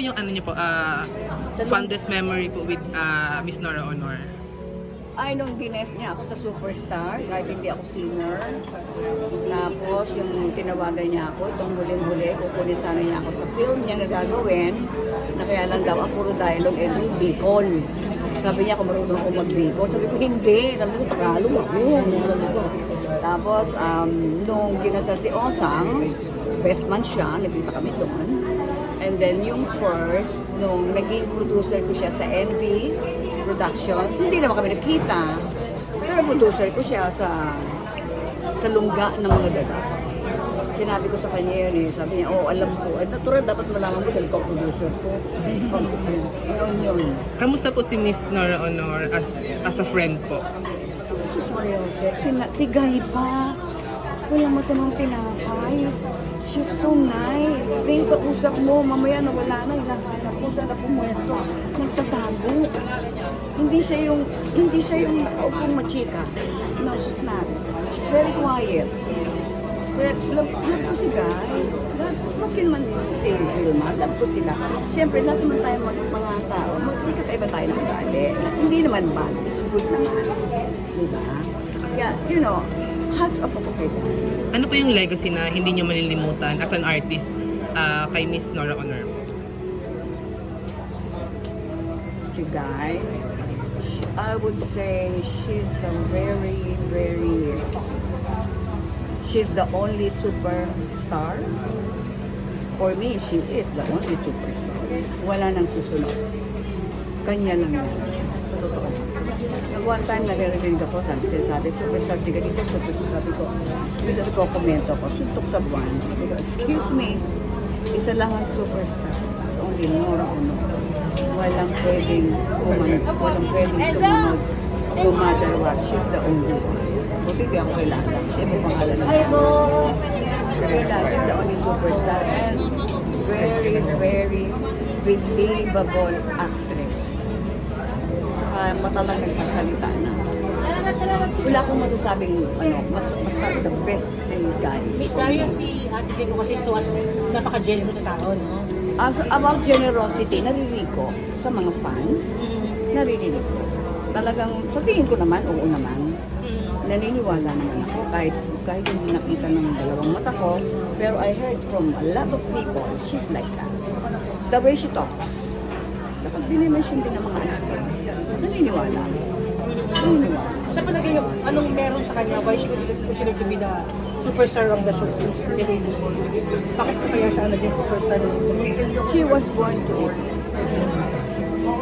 po yung ano niyo po, lung- fondest memory po with ah, Miss Nora Honor? Ay, nung gines niya ako sa Superstar, kahit hindi ako singer. Tapos, yung tinawagan niya ako, itong huling-huli, kukunin sana niya ako sa film niya na gagawin, na kaya lang daw ang puro dialogue is Bicol. Sabi niya, kung marunong ako mag-Bicol. Sabi ko, hindi. Sabi ko, Tagalog ako. Sabi ko. Tapos, um, nung ginasal si Osang, best man siya, nagkita kami doon. And then yung first, nung naging producer ko siya sa NV Productions, hindi naman kami nagkita. Pero producer ko siya sa sa lungga ng mga daga. Sinabi ko sa kanya yun eh. Sabi niya, oh, alam ko. Ay, natural, dapat malaman mo dahil ko producer ko. Yun yun. Kamusta po si Miss Nora Honor as as a friend po? Sus Maria Jose, si, si Guy pa. Walang masamang tinapay. She's so nice. Tingin kausap mo, mamaya nawala na, hinahanap saan na pumuesto. Nagtatago. Hindi siya yung, hindi siya yung nakaupong machika. No, she's not. She's very quiet. Kaya love, love ko si Guy. Lahat, maski naman si Vilma, love ko sila. Siyempre, lahat naman tayo mag, mga tao, hindi kasi iba tayo ng ugali. Hindi naman bad, it's good naman. Diba? Kaya, you know, hats off ako kay Guy. Ano po yung legacy na hindi niyo malilimutan as an artist ah, kay Miss Nora Honor? She, I would say she's a very, very, she's the only superstar. For me, she is the only superstar. Wala nang susunod. Kanya lang yan. Totoo. Nag one time nare-read ako, sabi sinasabi, superstar si ganito, sabi ko, sabi ko, komento ko, suntok sa buwan. Sabi ko, Excuse me, isa lang ang superstar. It's only Nora Honor. Walang pwedeng kuman, walang pwedeng sumunod. No matter what, she's the only one. Buti di ako kailangan. Kasi iba pangalan na. Kaya she's the only superstar and very, very believable actress. Saka mata lang nagsasalita na. Wala akong masasabing, ano, mas, basta the best si Guy. Miss Daria, si Ate Diego kasi ito as napaka-generous sa tao, no? Ah, so about generosity, naririnig ko sa mga fans, naririnig ko. Talagang, sabihin ko naman, oo naman. Naniniwala naman ako kahit, kahit hindi nakita ng dalawang mata ko. Pero I heard from a lot of people, she's like that. The way she talks. Saka dinimension din ng mga anak ko. Naniniwala. Naniniwala. Sa palagay niyo, anong meron sa kanya? Why she considered to be the superstar of the show? Bakit po kaya siya naging superstar? She was born to it.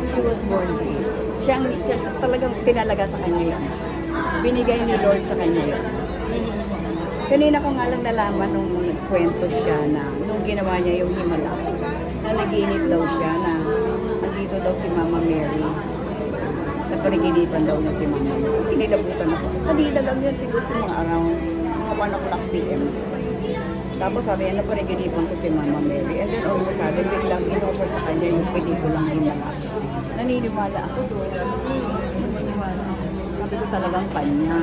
She was born to it. Siyang, siya, siya talagang tinalaga sa kanya yun. Binigay ni Lord sa kanya yun. Kanina ko nga lang nalaman nung nagkwento siya na nung ginawa niya yung himala, na naginip daw siya na andito daw si Mama Mary. Napanaginipan daw na si Mama. Kinilabutan ako. Kanina lang yun siguro sa mga around mga 1 o'clock p.m. Tapos sabi niya, napanaginipan ko si Mama Mary. And then all of biglang in-offer sa kanya yung pelikulang himala. Naniniwala ako doon. Naniniwala ako. Sabi ko talagang kanya.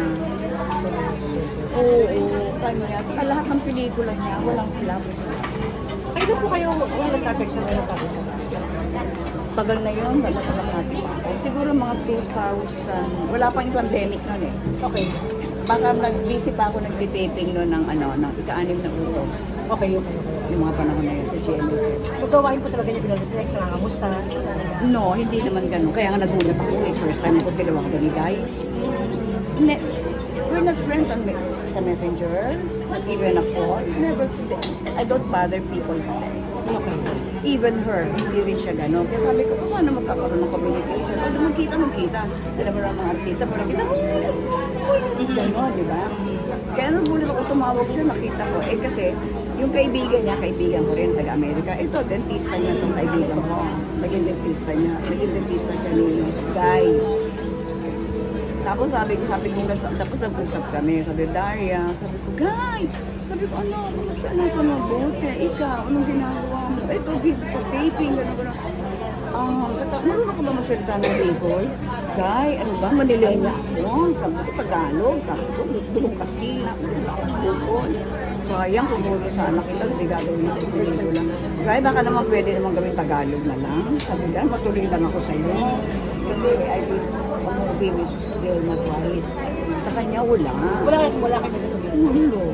Oo, kanya. Saka lahat ng pelikula niya, walang flop. Kailan po kayo uli nagtatext sa mga nagtatext? Tagal na yun, wala sa Makati pa ako. Siguro mga 2000, wala pang yung pandemic noon eh. Okay. Baka nag-busy pa ako nagtitaping noon ng ano, ng ika-anim na uros. Okay, okay. okay. Yung mga panahon na yun sa GMS. So gawain po talaga niya pinag-text na kamusta? No, hindi naman ganun. Kaya nga nagulat ako eh. First time ko tinawag ko ni Guy. Ne we're not friends on me- sa messenger, not even a call. Never, I don't bother people kasi. Okay. Even her, hindi rin siya gano'n. Kaya sabi ko, paano magkakaroon ng communication? O, magkita, magkita. Alam mo lang mga artista, pag nakita, gano'n, di ba? Kaya nung bulit ako tumawag siya, nakita ko. Eh kasi, yung kaibigan niya, kaibigan ko rin, taga-Amerika. Ito, dentista niya itong kaibigan ko. Naging dentista niya. Naging dentista siya ni Guy. Tapos sabi sabi ko, tapos nag-usap kami. Sabi, Daria, sabi ko, guys, sabi ko, ano, kumusta na sa mabuti? Ikaw, anong ginagawa Ito, busy sa taping. Ah, marunong ka ba magsalita ng Bicol? Guy, ano ba, Manilena ako. Sabi ko, Tagalog. Sabi ko, Dugong Kastila. Wala akong Bicol. Sayang kung puro sa anak kita, hindi gagawin ko pelikula. Kaya baka naman pwede naman gawin Tagalog na lang. Sabi ka, matuloy lang ako sa iyo. Kasi I a movie with Vilma twice. Sa kanya, wala. Wala kayo, wala kayo. Ulo.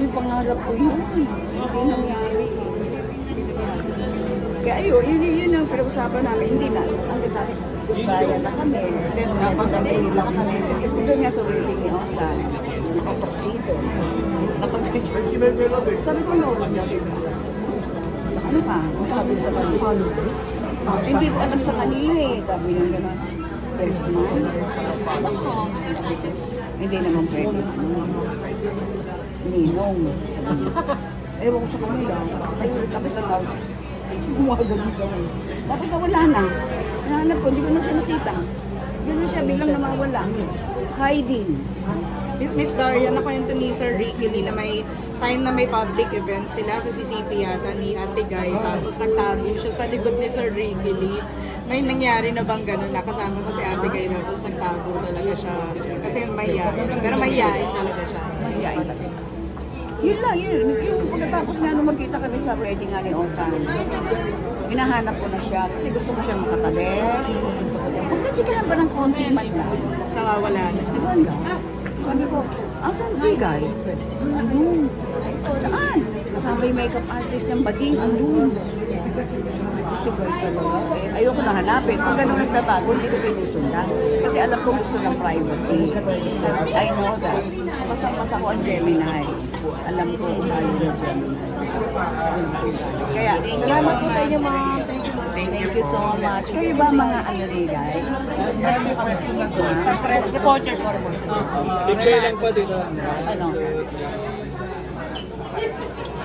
Yung pangarap ko yun. Hindi nangyari. Ayun, yun, yun, yun ang pinag-usapan namin. Hindi na. Ang sabi, goodbye na kami. Then, sabi na kami. Doon nga sa wedding niya sa. Nakaganyan. Sabi ko, no. Ano ka? Ang Sabi sa kanila. Hindi ko alam sa kanila eh. Sabi niya gano'n. Best man. Baka. Hindi naman pwede. Ninong. Ewan ko sa kanila. Tapos na daw. Tapos nawala na. Nahanap ko, hindi ko na siya nakita. Ganun siya, biglang namawala. Hiding. Miss Daria, nakwento ni Sir Ricky Lee na may time na may public event sila sa CCP yata ni Ate Guy. Tapos nagtago siya sa likod ni Sir Ricky Lee. May nangyari na bang ganun? Nakasama ko si Ate Guy tapos nagtago talaga siya. Kasi mahihain. Pero mahihain talaga siya. Mahihain talaga. Yun lang, yun. Yung pagkatapos nga nung magkita kami sa wedding nga ni Osan, hinahanap ko na siya kasi gusto ko siya makatabi. Gusto ko siya. Magkatsikahan ba ng konti man lang? Tapos nawawala na. Wala. Sabi ko, asan si Guy? Andun. Saan? Kasama yung makeup artist ng bading, andun. Guy talaga. Eh, ayoko na hanapin. Pag ganun nagtatago, hindi ko sinusundan. Kasi alam ko gusto ng privacy. I know that. Basta-basta ko ang Gemini. Alam ko kung ayaw ng Gemini. Kaya, Salamat po sa inyo, ma'am. Thank you, so much. Kayo ba mga ano rin, guys? Sa press Reporter. Oo. Picture lang po dito. Ano?